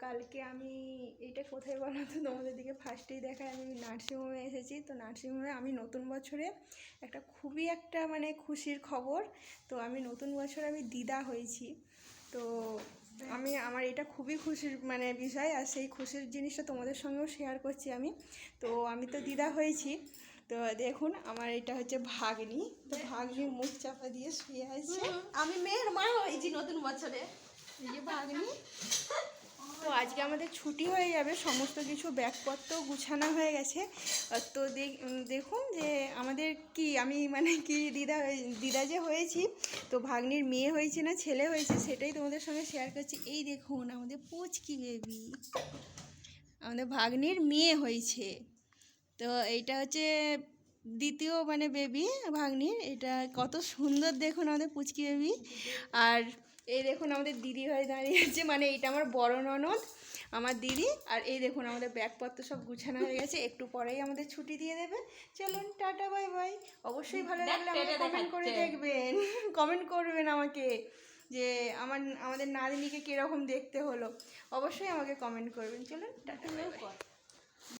কালকে আমি এটা কোথায় বলো তো? তোমাদের দিকে ফার্স্টেই দেখায়, আমি নার্সিংহোমে এসেছি। তো নার্সিংহোমে আমি নতুন বছরে একটা খুবই একটা মানে খুশির খবর। তো আমি নতুন বছরে আমি দিদা হয়েছি। তো আমি, আমার এটা খুবই খুশির মানে বিষয়। আর সেই খুশির জিনিসটা তোমাদের সঙ্গেও শেয়ার করছি আমি। তো আমি তো দিদা হয়েছি। তো দেখুন, আমার এটা হচ্ছে ভাগ্নি। তো ভাগ্নি মুখ চাপা দিয়ে শুয়ে আছে। আমি মেয়ের মা হয়েছি নতুন বছরে। ভাগ্নি। তো আজকে আমাদের ছুটি হয়ে যাবে, সমস্ত কিছু ব্যাগপত্র গুছানো হয়ে গেছে। তো দেখ- দেখুন যে আমাদের কি, আমি মানে কি দিদা দিদা যে হয়েছি, তো ভাগ্নির মেয়ে হয়েছে না, ছেলে হয়েছে, সেটাই তোমাদের সঙ্গে শেয়ার করছি। এই দেখুন আমাদের পুচকি বেবি আমাদের ভাগ্নির মেয়ে হয়েছে। তো এইটা হচ্ছে দ্বিতীয় মানে বেবি ভাগ্নির, এটা কত সুন্দর দেখুন আমাদের পুচকি বেবি আর এই দেখুন আমাদের দিদি ভাই দাঁড়িয়ে আছে মানে এইটা আমার বড় ননদ আমার দিদি আর এই দেখুন আমাদের ব্যাগপত্র সব গুছানো হয়ে গেছে একটু পরেই আমাদের ছুটি দিয়ে দেবে। চলুন টাটা বাই বাই। অবশ্যই ভালো লাগলে আমাকে কমেন্ট করে দেখবেন কমেন্ট করবেন আমাকে যে আমার আমাদের নাদিনীকে কীরকম দেখতে হলো। অবশ্যই আমাকে কমেন্ট করবেন। চলুন টাটা বাই বাই।